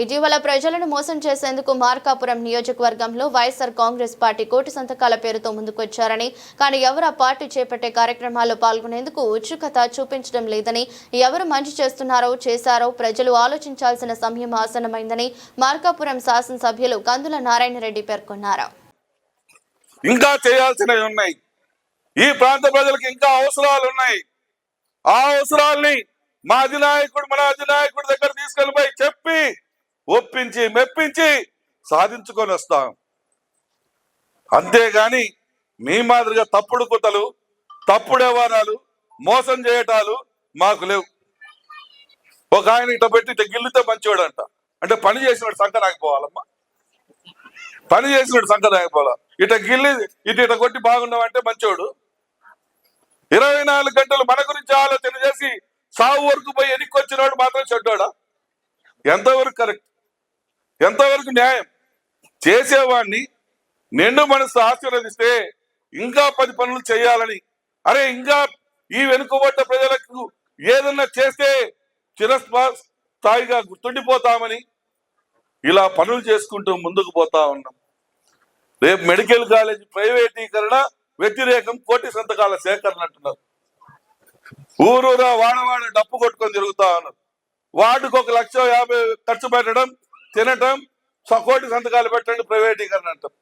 ఇటీవల ప్రజలను మోసం చేసేందుకు మార్కాపురం నియోజకవర్గంలో వైఎస్ఆర్ కాంగ్రెస్ పార్టీ కోటి సంతకాల పేరుతో ముందుకొచ్చారని కానీ ఎవరు ఆ పార్టీ చేపట్టే కార్యక్రమాల్లో పాల్గొనేందుకు ఉత్సుకత చూపించడం లేదని ఎవరు మంచి చేస్తున్నారో చేశారో ప్రజలు ఆలోచించాల్సిన సమయం ఆసనమైందని మార్కాపురం శాసనసభ్యులు కందుల నారాయణ రెడ్డి పేర్కొన్నారు. ఇంకా చేయాల్సినవి ఉన్నాయి. ఈ ప్రాంత ప్రజలకు ఇంకా అవసరాలు ఉన్నాయి. ఆ అవసరాల్ని మా అధినాయకుడు మన అధినాయకుడి దగ్గర తీసుకెళ్ళిపోయి చెప్పి ఒప్పించి మెప్పించి సాధించుకొని వస్తాం. అంతేగాని మీ మాదిరిగా తప్పుడు కుతలు తప్పుడు వ్యవహారాలు మోసం చేయటాలు మాకు లేవు. ఒక ఆయన ఇట పెట్టి ఇట గిల్లితే మంచివాడు అంట అంటే పని చేసినాడు సంక రాకపోవాలమ్మా. పని చేసినాడు సంక రాకపోవాలా? ఇట గిల్లి ఇటు ఇట కొట్టి బాగున్నావంటే మంచివాడు ఇరవై నాలుగు గంటలు మన గురించి ఆలోచన చేసి సావు వరకు పోయి ఎనికొచ్చినవాడు మాత్రం చెడ్డోడా? ఎంతవరకు కరెక్ట్? ఎంతవరకు న్యాయం? చేసేవాడిని నిండు మనసు ఆశీర్వదిస్తే ఇంకా పది పనులు చేయాలని. అరే ఇంకా ఈ వెనుకబడ్డ ప్రజలకు ఏదన్నా చేస్తే చిరస్థాయిగా స్థాయిగా గుర్తుండిపోతామని ఇలా పనులు చేసుకుంటూ ముందుకు పోతా ఉన్నాం. రేపు మెడికల్ కాలేజ్ ప్రైవేటీకరణ వ్యతిరేకం కోటి సంతకాల సేకరణ అంటున్నారు. ఊరూరా వాడవాడ డప్పు కొట్టుకొని తిరుగుతా ఉన్నారు. వాటికి ఒక లక్ష యాభై ఖర్చు పెట్టడం తినటం సకోటి సంతకాలు పెట్టండి ప్రైవేటీకరణ అంటాం.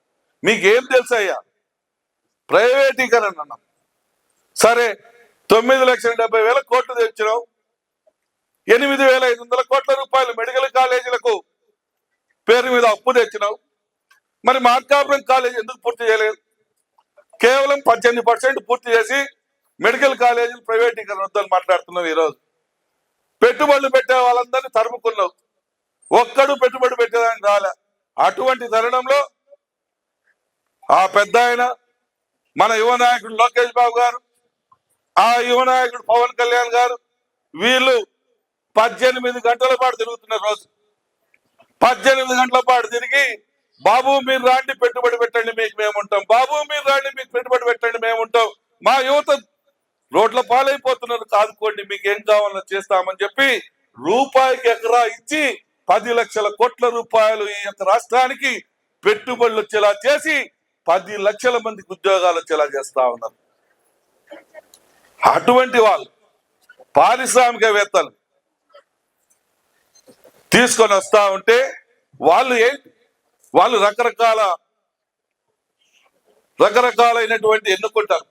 మీకేం తెలుసయ్యా? ప్రైవేటీకరణ అన్నాం. సరే తొమ్మిది లక్షల డెబ్బై వేల కోట్లు తెచ్చినాం. ఎనిమిది వేల ఐదు వందల కోట్ల రూపాయలు మెడికల్ కాలేజీలకు పేరు మీద అప్పు తెచ్చినావు మరి మార్కాపురం కాలేజ్ ఎందుకు పూర్తి చేయలేదు? కేవలం పద్దెనిమిది పర్సెంట్ పూర్తి చేసి మెడికల్ కాలేజీలు ప్రైవేటీకరణ వద్దని మాట్లాడుతున్నావు ఈరోజు. పెట్టుబడులు పెట్టే వాళ్ళందరినీ తరుముకున్నావు ఒక్కడు పెట్టుబడి పెట్టేదానికి రాలే. అటువంటి తరుణంలో ఆ పెద్ద ఆయన మన యువ నాయకుడు లోకేష్ బాబు గారు ఆ యువ నాయకుడు పవన్ కళ్యాణ్ గారు వీళ్ళు పద్దెనిమిది గంటల పాటు తిరుగుతున్న రోజు. పద్దెనిమిది గంటల పాటు తిరిగి బాబు మీరు రాండి పెట్టుబడి పెట్టండి మీకు మేము ఉంటాం. బాబు మీరు రాండి మీకు పెట్టుబడి పెట్టండి మేము ఉంటాం. మా యువత రోడ్ల పాలైపోతున్నారు కాదుకోండి మీకు ఏం కావాలో చేస్తామని చెప్పి రూపాయికి ఎకరా ఇచ్చి పది లక్షల కోట్ల రూపాయలు ఈ యొక్క రాష్ట్రానికి పెట్టుబడులు వచ్చేలా చేసి పది లక్షల మందికి ఉద్యోగాలు వచ్చేలా చేస్తా ఉన్నారు. అటువంటి వాళ్ళు పారిశ్రామికవేత్తలు తీసుకొని వస్తా ఉంటే వాళ్ళు ఏంటి వాళ్ళు రకరకాల రకరకాలైనటువంటి ఎన్నుకుంటారు.